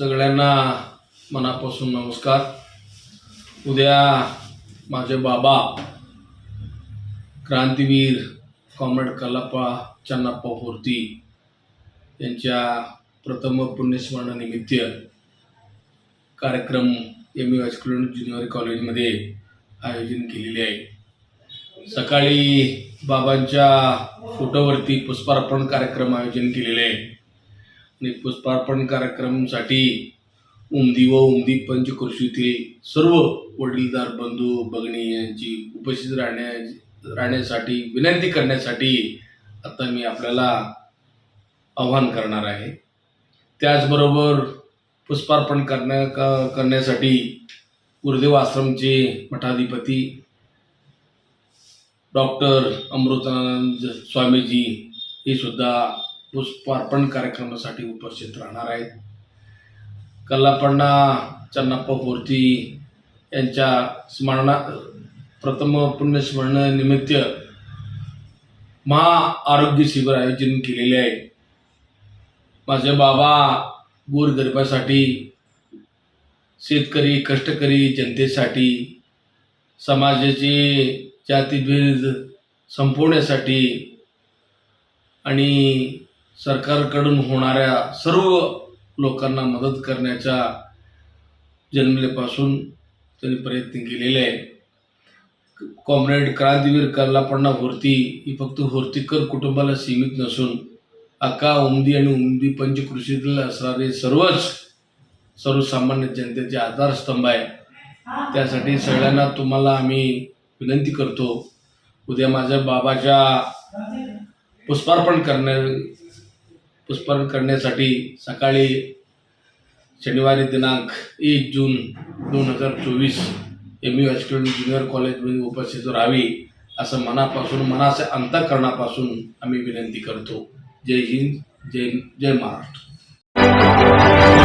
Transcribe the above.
सगळ्यांना मनापासून नमस्कार. उद्या माझे बाबा क्रांतीवीर कॉम्रेड कलापा चन्नाप्पा होर्ती यांच्या प्रथम पुण्यस्मरणानिमित्त कार्यक्रम एम यू हायस्कूल ज्युनियर कॉलेजमध्ये आयोजन केलेले आहे. सकाळी बाबांच्या फोटोवरती पुष्पार्पण कार्यक्रम आयोजन केलेले आहे. आणि पुष्पार्पण कार्यक्रमासाठी उमदी व उमदी पंचकृषीतील सर्व वडीलधार बंधू बघणी यांची उपस्थित राहण्या राहण्यासाठी विनंती करण्यासाठी आता मी आपल्याला आव्हान करणार आहे. त्याचबरोबर पुष्पार्पण करण्या का करण्यासाठी गुरुदेव आश्रमचे मठाधिपती डॉक्टर अमृतानंद स्वामीजी हे सुद्धा पुष्पार्पण कार्यक्रमासाठी उपस्थित राहणार आहेत. कल्लापण्णा चन्नप्पा मूर्ती यांच्या स्मरणा प्रथम पुण्यस्मरणानिमित्त महा आरोग्य शिबिर आयोजन केलेले आहे. माझे बाबा गोरगरिबासाठी शेतकरी कष्टकरी जनतेसाठी समाजाचे जातीभेद संपवण्यासाठी आणि सरकारकडून होणाऱ्या सर्व लोकांना मदत करण्याचा जन्मलेपासून त्यांनी प्रयत्न केलेले आहे कॉम्रेड क्रांतीवीर कल्लापण्णा होर्ती ही फक्त होर्तीकर कुटुंबाला सीमित नसून अका उमदी आणि उमदी पंचकृषीतील असणारे सर्वच सर्वसामान्य जनतेचे आधारस्तंभ आहे त्यासाठी सगळ्यांना तुम्हाला आम्ही विनंती करतो उद्या माझ्या बाबाच्या पुष्पार्पण करण्या पुष्पार्पण करण्यासाठी सकाळी शनिवारी दिनांक एक जून दोन हजार चोवीस एम यू हॉस्पिटल ज्युनियर कॉलेजमध्ये उपस्थित राहावी असं मनापासून मनाच्या अंतःकरणापासून आम्ही विनंती करतो. जय हिंद जय जय महाराष्ट्र.